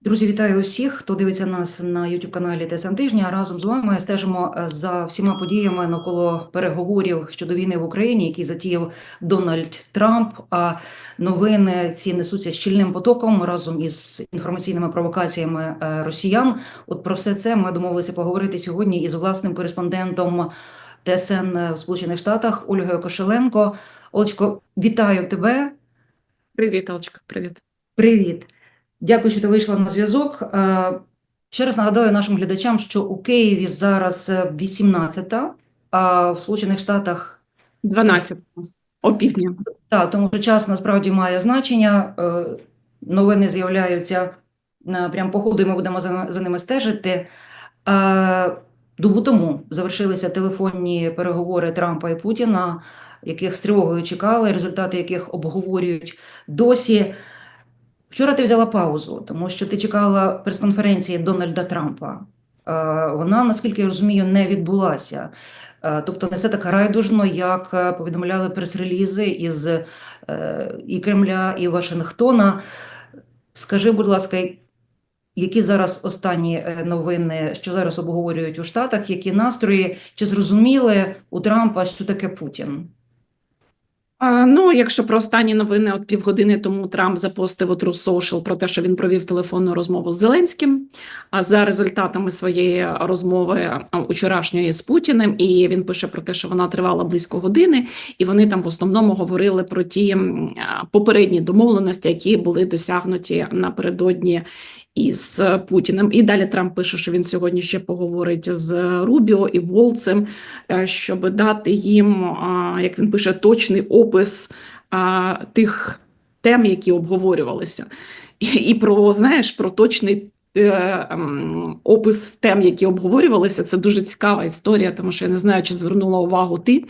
Друзі, вітаю усіх, хто дивиться нас на youtube каналі ТСН Тижня. Разом з вами стежимо е, за всіма подіями навколо переговорів щодо війни в Україні, які затіяв Дональд Трамп. А новини ці несуться щільним потоком разом із інформаційними провокаціями е, росіян. От про все це ми домовилися поговорити сьогодні із власним кореспондентом ТСН в Сполучених Штатах Ольгою Кошеленко. Олечко, вітаю тебе. Привіт, Алочка, привіт. Привіт. Дякую, що ти вийшла на зв'язок. Е, Ще раз нагадаю нашим глядачам, що у Києві зараз 18, а в Сполучених Штатах 12 у нас, опівдня. так, тому що час насправді має значення. Е, Новини з'являються е, прямо по ходу, і ми будемо за, ними стежити. Е, Добу тому завершилися телефонні переговори Трампа і Путіна, яких з тривогою чекали, результати яких обговорюють досі. Вчора ти взяла паузу, тому що ти чекала прес-конференції Дональда Трампа. Е, Вона, наскільки я розумію, не відбулася. Е, Тобто не все так райдужно, як е, повідомляли прес-релізи із і Кремля, і Вашингтона. Скажи, будь ласка, які зараз останні новини, що зараз обговорюють у Штатах, які настрої, чи зрозуміли у Трампа, що таке Путін? Ну, якщо про останні новини, от півгодини тому Трамп запостив у True Social про те, що він провів телефонну розмову з Зеленським. А за результатами своєї розмови учорашньої з Путіним, і він пише про те, що вона тривала близько години, і вони там в основному говорили про ті попередні домовленості, які були досягнуті напередодні із е, Путіним. І далі Трамп пише, що він сьогодні ще поговорить з Рубіо і Волцем, е, щоб дати їм, як він пише, точний опис тих тем, які обговорювалися. І, про, знаєш, про точний. е, ем, Опис тем, які обговорювалися, це дуже цікава історія, тому що я не знаю, чи звернула увагу ти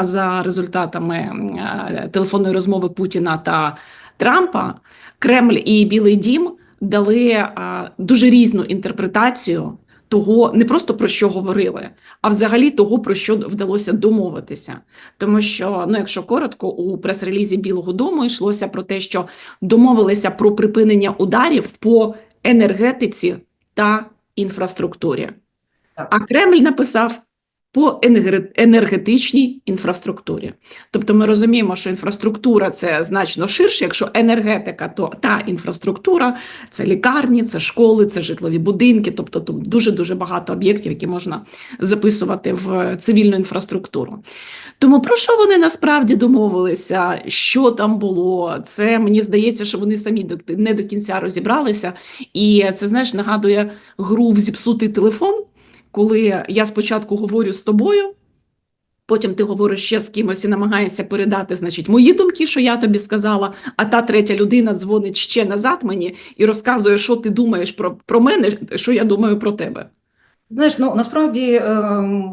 за результатами е, телефонної розмови Путіна та Трампа. Кремль і Білий Дім дали а, дуже різну інтерпретацію того, не просто про що говорили, а взагалі того, про що вдалося домовитися. Тому що, ну, якщо коротко, у прес-релізі Білого Дому йшлося про те, що домовилися про припинення ударів по енергетиці та інфраструктурі. А Кремль написав по енерге- енергетичній інфраструктурі. Тобто ми розуміємо, що інфраструктура це значно ширше, якщо енергетика, то та інфраструктура це лікарні, це школи, це житлові будинки, тобто тут дуже-дуже багато об'єктів, які можна записувати в цивільну інфраструктуру. Тому про що вони насправді домовилися, що там було? Це мені здається, що вони самі не до кінця розібралися. І це знаєш, нагадує гру в зіпсутий телефон, коли я спочатку говорю з тобою. Потім ти говориш ще з кимось і намагаєшся передати, значить, мої думки, що я тобі сказала, а та третя людина дзвонить ще назад мені і розказує, що ти думаєш про, про мене, що я думаю про тебе. Знаєш, ну насправді ем,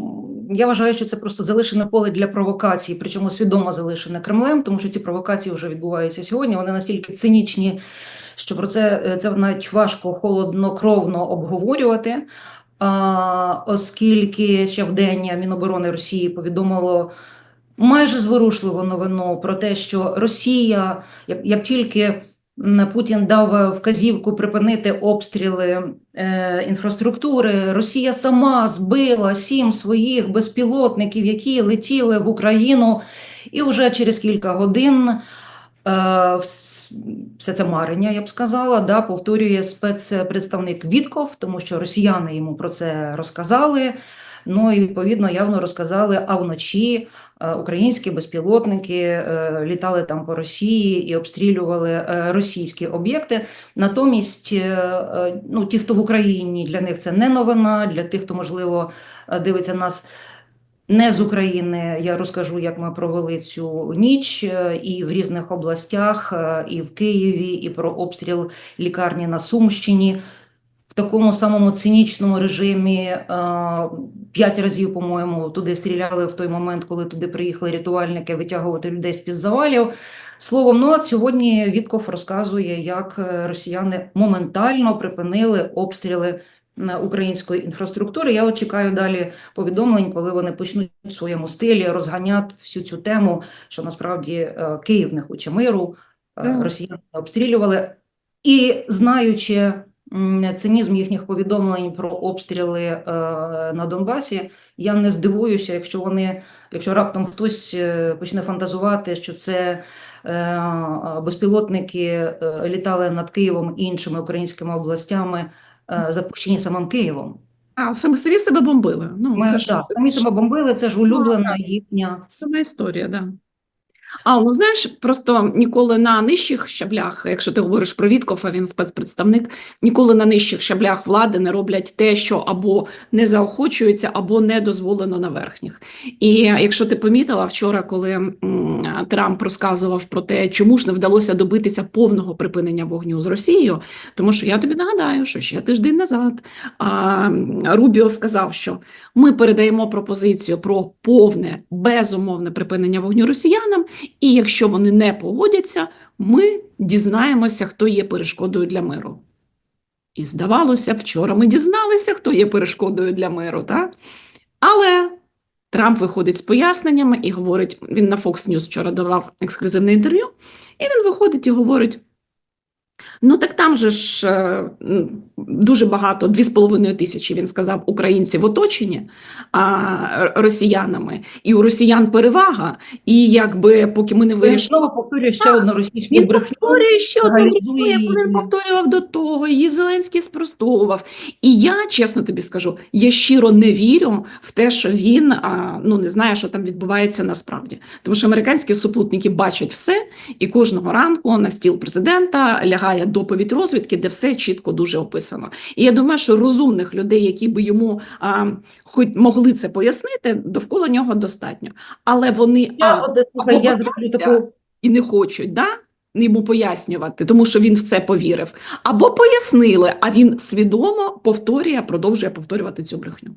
я вважаю, що це просто залишене поле для провокацій, причому свідомо залишене Кремлем, тому що ці провокації вже відбуваються сьогодні. Вони настільки цинічні, що про це, е, це навіть важко холоднокровно обговорювати. Оскільки ще вдень Міноборони Росії повідомило майже зворушливу новину про те, що Росія, як, як тільки Путін дав вказівку припинити обстріли е, інфраструктури, Росія сама збила сім своїх безпілотників, які летіли в Україну, і вже через кілька годин. Е, вс- Все це марення, я б сказала, да, повторює спецпредставник Вітков, тому що росіяни йому про це розказали. Ну і відповідно явно розказали, а вночі е, українські безпілотники е, літали там по Росії і обстрілювали російські об'єкти. Натомість, ну ті, хто в Україні, для них це не новина. Для тих, хто можливо дивиться нас не з України, я розкажу, як ми провели цю ніч е, і в різних областях, е, і в Києві, і про обстріл лікарні на Сумщині. В такому самому цинічному режимі е, п'ять разів, по-моєму, туди стріляли в той момент, коли туди приїхали рятувальники витягувати людей з-під завалів. Словом, ну от сьогодні Вітков розказує, як росіяни моментально припинили обстріли української інфраструктури. Я чекаю далі повідомлень, коли вони почнуть в своєму стилі розганяти всю цю тему, що насправді е, Київ не хоче миру, е, росіяни обстрілювали. І знаючи цинізм їхніх повідомлень про обстріли е, на Донбасі. Я не здивуюся, якщо вони, якщо раптом хтось е, почне фантазувати, що це е, безпілотники літали над Києвом і іншими українськими областями, запущені самим Києвом. А саме самі себе бомбили. Ну, Ми це ж так, самі себе бомбили, це ж улюблена їхня. Сама історія, да. А, ну знаєш, просто ніколи на нижчих щаблях, якщо ти говориш про Віткофа, він спецпредставник, ніколи на нижчих щаблях влади не роблять те, що або не заохочується, або не дозволено на верхніх. І якщо ти помітила вчора, коли Трамп розказував про те, чому ж не вдалося добитися повного припинення вогню з Росією, тому що я тобі нагадаю, що ще тиждень назад а, Рубіо сказав, що ми передаємо пропозицію про повне безумовне припинення вогню росіянам, і якщо вони не погодяться, ми дізнаємося, хто є перешкодою для миру. І здавалося, вчора ми дізналися, хто є перешкодою для миру, Та? Але Трамп виходить з поясненнями і говорить: він на Fox News вчора давав ексклюзивне інтерв'ю, і він виходить і говорить: Ну так там же ж е, дуже багато, дві з половиною тисячі, він сказав, українців оточені а, росіянами, і у росіян перевага. І якби поки ми не вирішили. знову повторює ще одну російську Він брехню. повторює ще одну брехню, яку він повторював до того, її Зеленський спростовував. І я, чесно тобі скажу, я щиро не вірю в те, що він а, ну, не знає, що там відбувається насправді. Тому що американські супутники бачать все, і кожного ранку на стіл президента лягає доповідь розвідки, де все чітко дуже описано. І я думаю, що розумних людей, які би йому а, хоч могли це пояснити, довкола нього достатньо. Але вони Я, а, або я таку і не хочуть, да? йому пояснювати, тому що він в це повірив. Або пояснили, а він свідомо повторює, продовжує повторювати цю брехню.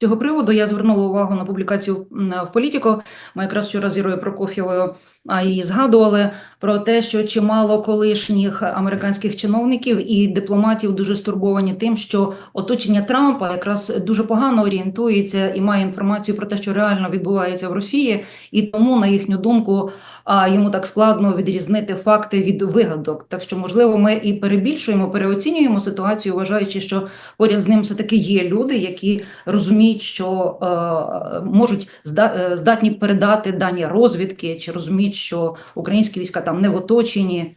Цього приводу я звернула увагу на публікацію в Політіко. Ми якраз вчора з Ірою Прокоф'євою її згадували про те, що чимало колишніх американських чиновників і дипломатів дуже стурбовані тим, що оточення Трампа якраз дуже погано орієнтується і має інформацію про те, що реально відбувається в Росії, і тому, на їхню думку, йому так складно відрізнити факти від вигадок. Так що, можливо, ми і перебільшуємо, переоцінюємо ситуацію, вважаючи, що поряд з ним все таки є люди, які розуміють, що е, можуть е, здатні передати дані розвідки, чи розуміють, що українські війська там не в оточенні.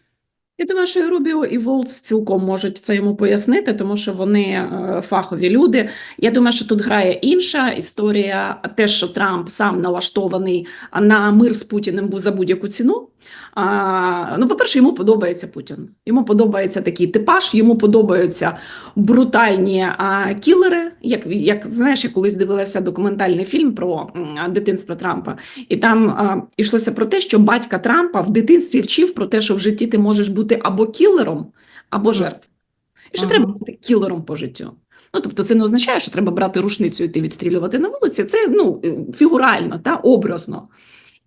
Я думаю, що і Рубіо, і Волц цілком можуть це йому пояснити, тому що вони е, фахові люди. Я думаю, що тут грає інша історія, те, що Трамп сам налаштований на мир з Путіним бу- за будь-яку ціну. А, ну, по-перше, йому подобається Путін. Йому подобається такий типаж, йому подобаються брутальні а, кілери. Як, як знаєш, я колись дивилася документальний фільм про дитинство Трампа, і там а, йшлося про те, що батька Трампа в дитинстві вчив про те, що в житті ти можеш бути або кілером, або жертвою. І що Ага. треба бути кілером по життю. Ну, тобто, це не означає, що треба брати рушницю і йти відстрілювати на вулиці. Це ну, е, фігурально, та, образно.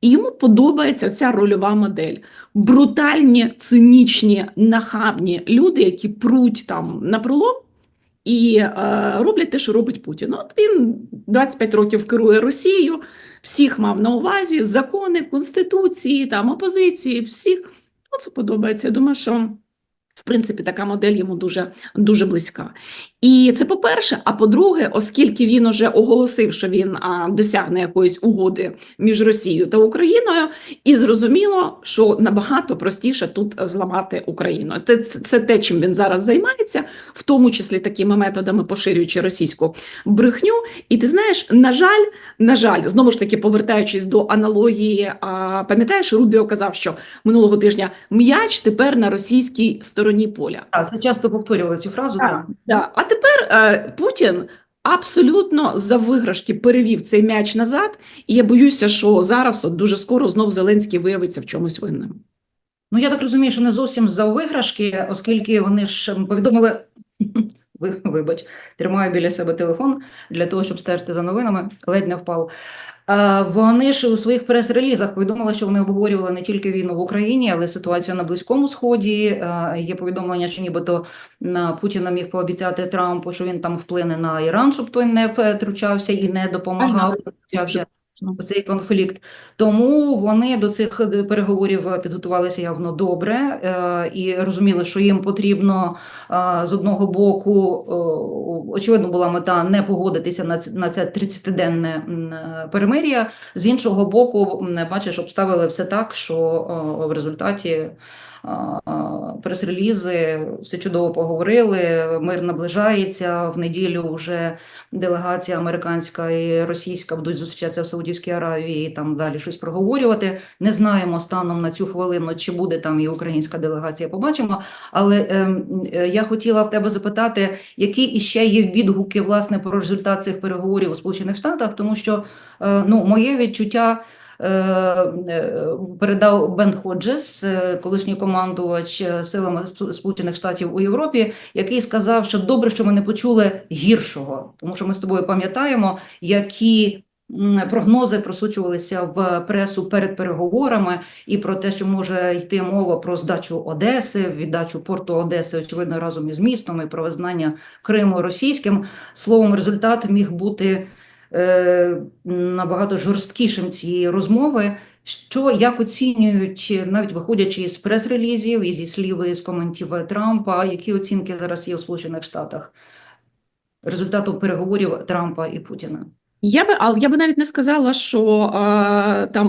І йому подобається ця рольова модель. Брутальні, цинічні, нахабні люди, які пруть там на пролом і е, роблять те, що робить Путін. От він 25 років керує Росією, всіх мав на увазі, закони, конституції, там, опозиції, всіх. Ну, це подобається. Я думаю, що в принципі така модель йому дуже, дуже близька. І це по-перше. А по-друге, оскільки він уже оголосив, що він а, досягне якоїсь угоди між Росією та Україною, і зрозуміло, що набагато простіше тут зламати Україну. Це, це, це те, чим він зараз займається, в тому числі такими методами, поширюючи російську брехню. І ти знаєш, на жаль, на жаль, знову ж таки, повертаючись до аналогії, а, пам'ятаєш, Рубіо казав, що минулого тижня м'яч тепер на російській стороні поля. Так, це часто повторювали цю фразу. Так. Так. Да. А тепер е, Путін абсолютно за виграшки перевів цей м'яч назад, і я боюся, що зараз от дуже скоро знов Зеленський виявиться в чомусь винним. Ну, я так розумію, що не зовсім за виграшки, оскільки вони ж повідомили, ви, вибач, тримаю біля себе телефон для того, щоб стежити за новинами, ледь не впав. Е, Вони ж у своїх прес-релізах повідомили, що вони обговорювали не тільки війну в Україні, але й ситуацію на Близькому Сході. Е, Є повідомлення, що нібито на Путіна міг пообіцяти Трампу, що він там вплине на Іран, щоб той не втручався і не допомагав. Ага. цей конфлікт. Тому вони до цих е, переговорів підготувалися явно добре е, і розуміли, що їм потрібно е, з одного боку, е, очевидно, була мета не погодитися на на це 30-денне е, перемир'я. З іншого боку, бачиш, обставили все так, що е, в результаті. Прес-релізи все чудово поговорили. Мир наближається в неділю. Вже делегація американська і російська будуть зустрічатися в Саудівській Аравії і там далі щось проговорювати. Не знаємо станом на цю хвилину, чи буде там і українська делегація. Побачимо. Але ем, е, я хотіла в тебе запитати, які іще є відгуки власне про результат цих переговорів у Сполучених Штатах, тому що е, ну моє відчуття. Е, е, Передав Бен Ходжес, е, колишній командувач силами Сполучених Штатів у Європі, який сказав, що добре, що ми не почули гіршого, тому що ми з тобою пам'ятаємо, які прогнози просучувалися в пресу перед переговорами, і про те, що може йти мова про здачу Одеси, віддачу порту Одеси, очевидно, разом із містом, і про визнання Криму російським. Словом, результат міг бути набагато жорсткішим цієї розмови. Що як оцінюють, навіть виходячи із прес-релізів і зі слів і з коментів Трампа, які оцінки зараз є у Сполучених Штатах результату переговорів Трампа і Путіна? Я би, але я би навіть не сказала, що е, там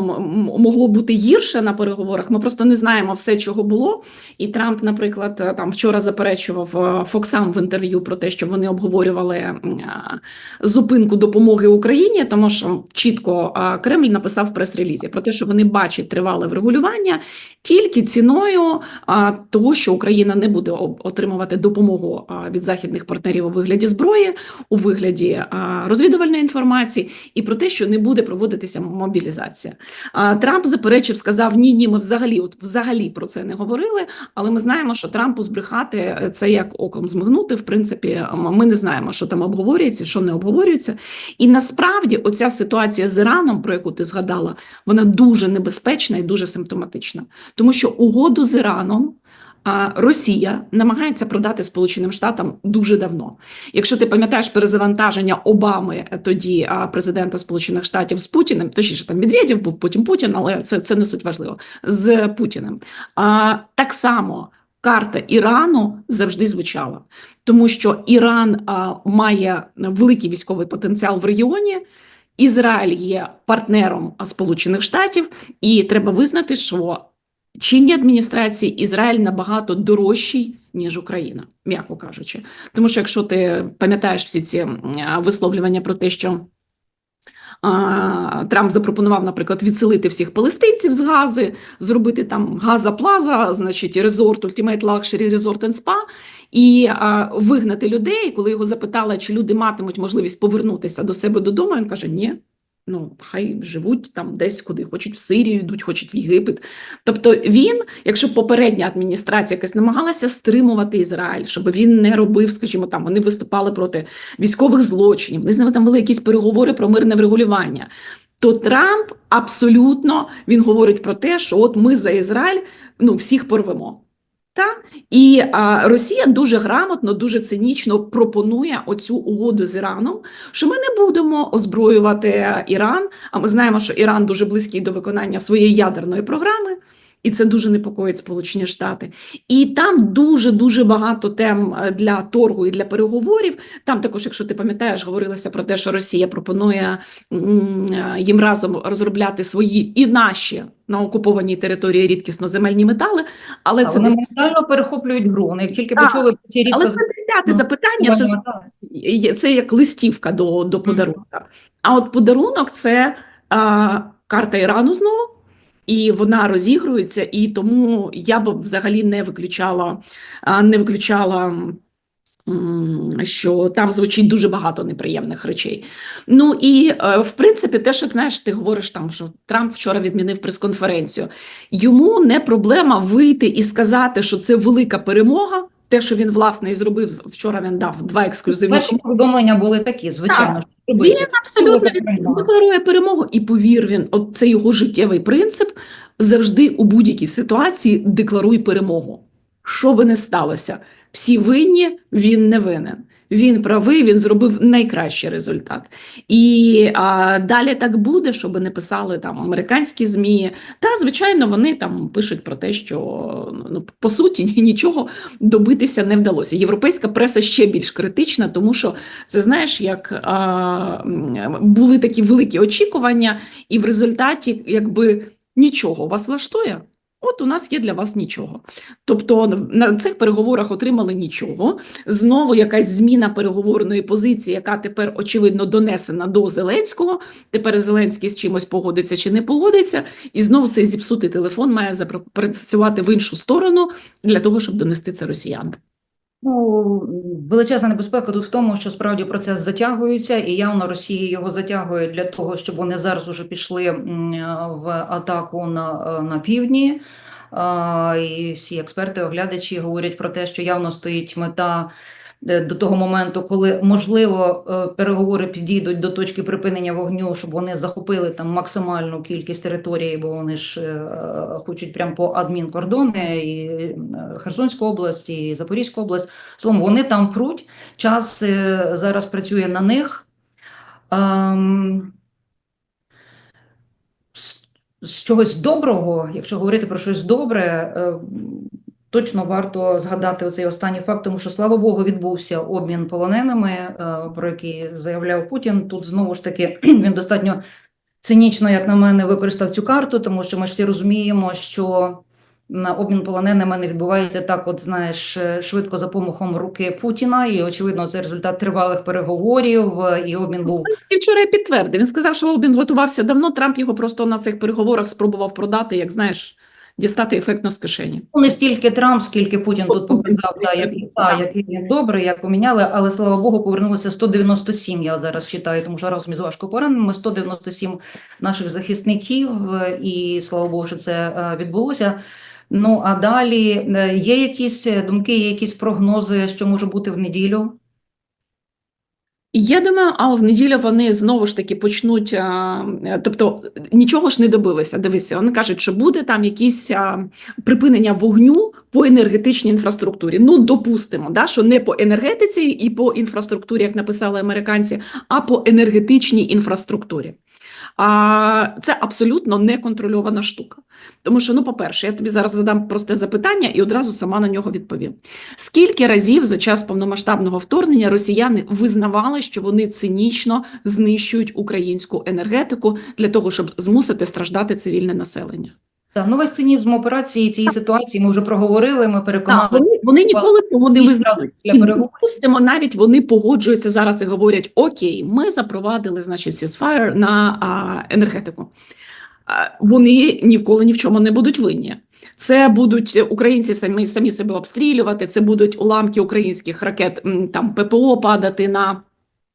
могло бути гірше на переговорах. Ми просто не знаємо все, чого було. І Трамп, наприклад, е, там вчора заперечував е, Фоксам в інтерв'ю про те, що вони обговорювали зупинку допомоги Україні, тому що чітко Кремль написав в прес-релізі про те, що вони бачать тривале врегулювання тільки ціною того, що Україна не буде отримувати допомогу від західних партнерів у вигляді зброї, у вигляді а, розвідувальної інформації і про те, що не буде проводитися мобілізація. Трамп заперечив, сказав: ні, ні, ми взагалі, от взагалі про це не говорили. Але ми знаємо, що Трампу збрехати е, це як оком змигнути. В принципі, ми не знаємо, що там обговорюється, що не обговорюється. І насправді, оця ситуація з Іраном, про яку ти згадала, вона дуже небезпечна і дуже симптоматична, тому що угоду з Іраном. Росія намагається продати Сполученим Штатам дуже давно. Якщо ти пам'ятаєш перезавантаження Обами е, тоді президента Сполучених Штатів з Путіним, точніше там Медведєв був потім Путін, але це, це не суть важливо з Путіним. А, так само карта Ірану завжди звучала, тому що Іран а, має великий військовий потенціал в регіоні. Ізраїль є партнером Сполучених Штатів, і треба визнати, що чинній адміністрації Ізраїль набагато дорожчий, ніж Україна, м'яко кажучи. Тому що якщо ти пам'ятаєш всі ці висловлювання про те, що а, Трамп запропонував, наприклад, відселити всіх палестинців з Гази, зробити там Газа Плаза, значить, резорт, Ultimate Luxury Resort and Spa, і а, вигнати людей. Коли його запитали, чи люди матимуть можливість повернутися до себе додому, він каже: ні. Ну, хай живуть там десь куди хочуть в Сирію йдуть, хочуть в Єгипет. Тобто він, якщо попередня адміністрація якась намагалася стримувати Ізраїль, щоб він не робив, скажімо, там вони виступали проти військових злочинів, вони з ними там вели якісь переговори про мирне врегулювання. То Трамп абсолютно він говорить про те, що от ми за Ізраїль ну всіх порвемо. Та? І а, Росія дуже грамотно, дуже цинічно пропонує оцю угоду з Іраном, що ми не будемо озброювати Іран. А ми знаємо, що Іран дуже близький до виконання своєї ядерної програми, і це дуже непокоїть Сполучені Штати. І там дуже дуже багато тем е, для торгу і для переговорів. Там також, якщо ти пам'ятаєш, говорилося про те, що Росія пропонує е, їм разом розробляти свої і наші на окупованій території рідкісно земельні метали, але А це вони десь перехоплюють гру. Як тільки Так, почули про ці рідко але це десяте Ну, запитання. Це Так. є- це як листівка до, до подарунка. А от подарунок це а, карта Ірану знову, і вона розігрується, і тому я б взагалі не виключала, не виключала. Що там звучить дуже багато неприємних речей. Ну і е, в принципі, те, що знаєш, ти говориш там, що Трамп вчора відмінив прес-конференцію. Йому не проблема вийти і сказати, що це велика перемога. Те, що він власне і зробив вчора, він дав два ексклюзивні повідомлення були такі, звичайно. що він абсолютно він декларує перемогу, і повір він, от це його життєвий принцип. Завжди у будь-якій ситуації декларуй перемогу. Що би не сталося, всі винні, він не винен. Він правий, він зробив найкращий результат. І а, далі так буде, щоб не писали там американські ЗМІ. Та, звичайно, вони там пишуть про те, що ну, по суті нічого добитися не вдалося. Європейська преса ще більш критична, тому що це знаєш, як а, були такі великі очікування, і в результаті, якби нічого вас влаштує. От у нас є для вас нічого. Тобто на цих переговорах отримали нічого. Знову якась зміна переговорної позиції, яка тепер очевидно донесена до Зеленського. Тепер Зеленський з чимось погодиться чи не погодиться, і знову цей зіпсутий телефон має запрацювати в іншу сторону для того, щоб донести це росіянам. Ну, величезна небезпека тут в тому, що справді процес затягується, і явно Росія його затягує для того, щоб вони зараз уже пішли в атаку на, на півдні. І всі експерти, оглядачі говорять про те, що явно стоїть мета до того моменту, коли можливо е, переговори підійдуть до точки припинення вогню, щоб вони захопили там максимальну кількість території, бо вони ж е, хочуть прямо по адмінкордони і е, Херсонську область, і Запорізьку область. Словом, вони там пруть. Час е, зараз працює на них. Ем, з, чогось доброго, якщо говорити про щось добре, е, точно варто згадати оцей останній факт, тому що, слава Богу, відбувся обмін полоненими, е, про який заявляв Путін. Тут знову ж таки він достатньо цинічно, як на мене, використав цю карту, тому що ми ж всі розуміємо, що на обмін полоненими не відбувається так, от знаєш, е, швидко за помахом руки Путіна, і очевидно, це результат тривалих переговорів, е, і обмін був Зеленський вчора і підтвердив. Він сказав, що обмін готувався давно. Трамп його просто на цих переговорах спробував продати, як знаєш, дістати ефектно з кишені. Ну, не стільки Трамп, скільки Путін тут показав, да, да. та, який він добрий, як поміняли, але слава Богу, повернулося 197, я зараз читаю, тому що разом із важко пораненими 197 наших захисників, е, і слава Богу, що це е, відбулося. Ну, а далі е, є якісь думки, є якісь прогнози, що може бути в неділю? Я думаю, а в неділю вони знову ж таки почнуть, тобто нічого ж не добилися. Дивися, вони кажуть, що буде там якісь припинення вогню по енергетичній інфраструктурі. Ну, допустимо, да, що не по енергетиці і по інфраструктурі, як написали американці, а по енергетичній інфраструктурі. А це абсолютно неконтрольована штука. Тому що, ну, по-перше, я тобі зараз задам просте запитання і одразу сама на нього відповім. Скільки разів за час повномасштабного вторгнення росіяни визнавали, що вони цинічно знищують українську енергетику для того, щоб змусити страждати цивільне населення? Так, ну весь цинізм операції цієї ситуації ми вже проговорили, ми переконали. Так, вони, вони ніколи цього не визнають. допустимо, навіть вони погоджуються зараз і говорять: Окей, ми запровадили, значить, ceasefire на а, енергетику. А, вони ніколи ні в чому не будуть винні. Це будуть українці самі, самі себе обстрілювати, це будуть уламки українських ракет, там ППО падати на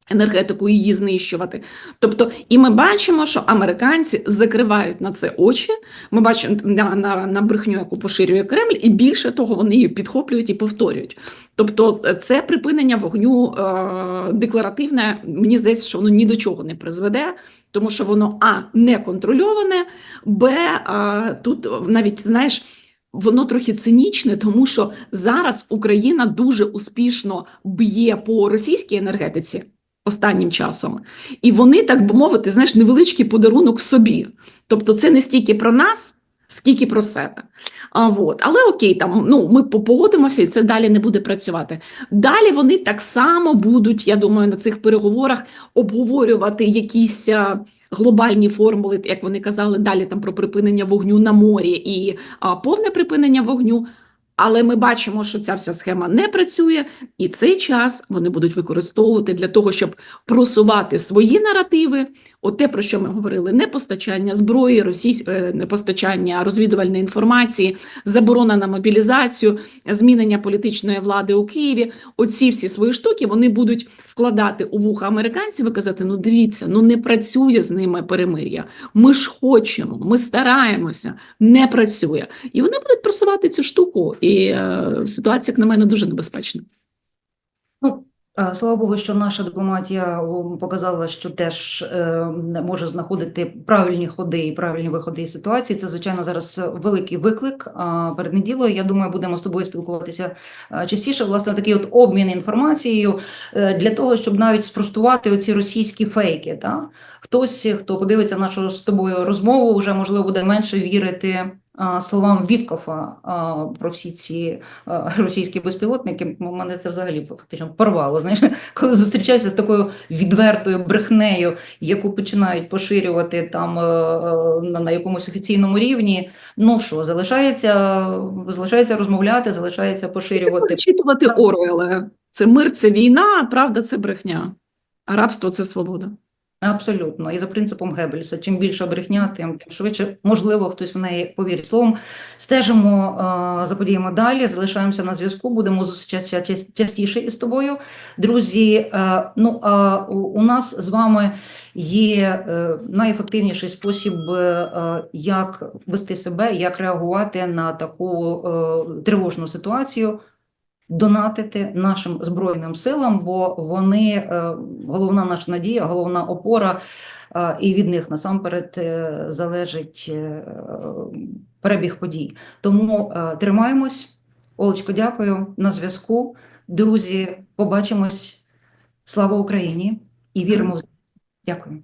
енергетику її знищувати. Тобто, і ми бачимо, що американці закривають на це очі. Ми бачимо на, на, на брехню, яку поширює Кремль, і більше того, вони її підхоплюють і повторюють. Тобто, це припинення вогню е, декларативне. Мені здається, що воно ні до чого не призведе, тому що воно а не контрольоване, б е, тут навіть знаєш. Воно трохи цинічне, тому що зараз Україна дуже успішно б'є по російській енергетиці останнім часом, і вони, так би мовити, знаєш, невеличкий подарунок собі. Тобто, це не стільки про нас, скільки про себе. А, вот. Але окей, там ну ми по- погодимося, і це далі не буде працювати. Далі вони так само будуть, я думаю, на цих переговорах обговорювати якісь. Глобальні формули, як вони казали, далі там про припинення вогню на морі і а, повне припинення вогню. Але ми бачимо, що ця вся схема не працює, і цей час вони будуть використовувати для того, щоб просувати свої наративи. От те, про що ми говорили: непостачання зброї, російсь... е, непостачання розвідувальної інформації, заборона на мобілізацію, змінення політичної влади у Києві. Оці всі свої штуки вони будуть вкладати у вуха американців і казати: ну дивіться, ну не працює з ними перемир'я. Ми ж хочемо, ми стараємося, не працює. І вони будуть просувати цю штуку. І е, ситуація, як на мене, дуже небезпечна. Ну, Е, Слава Богу, що наша дипломатія показала, що теж е, може знаходити правильні ходи і правильні виходи із ситуації. Це, звичайно, зараз великий виклик. Перед неділою, я думаю, будемо з тобою спілкуватися частіше. Власне, такий от обмін інформацією для того, щоб навіть спростувати оці російські фейки. Та? Хтось, хто подивиться нашу з тобою розмову, вже можливо буде менше вірити. Словам Віткофа про всі ці російські безпілотники, мене це взагалі фактично порвало. Знаєш, коли зустрічаються з такою відвертою брехнею, яку починають поширювати там е, е, на, якомусь офіційному рівні. Ну що, залишається, залишається розмовляти, залишається Це поширювати. перечитувати Оруелла. Це мир, це війна, правда це брехня. А рабство це свобода. Абсолютно, і за принципом Геббельса, чим більша брехня, тим, тим швидше, можливо, хтось в неї повірить. Словом, стежимо е, за подіями далі, залишаємося на зв'язку, будемо зустрічатися частіше із тобою. Друзі, е, ну а у, нас з вами є е, найефективніший спосіб, як вести себе, як реагувати на таку тривожну ситуацію. Донатити нашим збройним силам, бо вони е, головна наша надія, головна опора, е, і від них насамперед е, залежить перебіг подій. Тому тримаємось. Олечко, дякую на зв'язку. Друзі, побачимось. Слава Україні і віримо в. Дякую.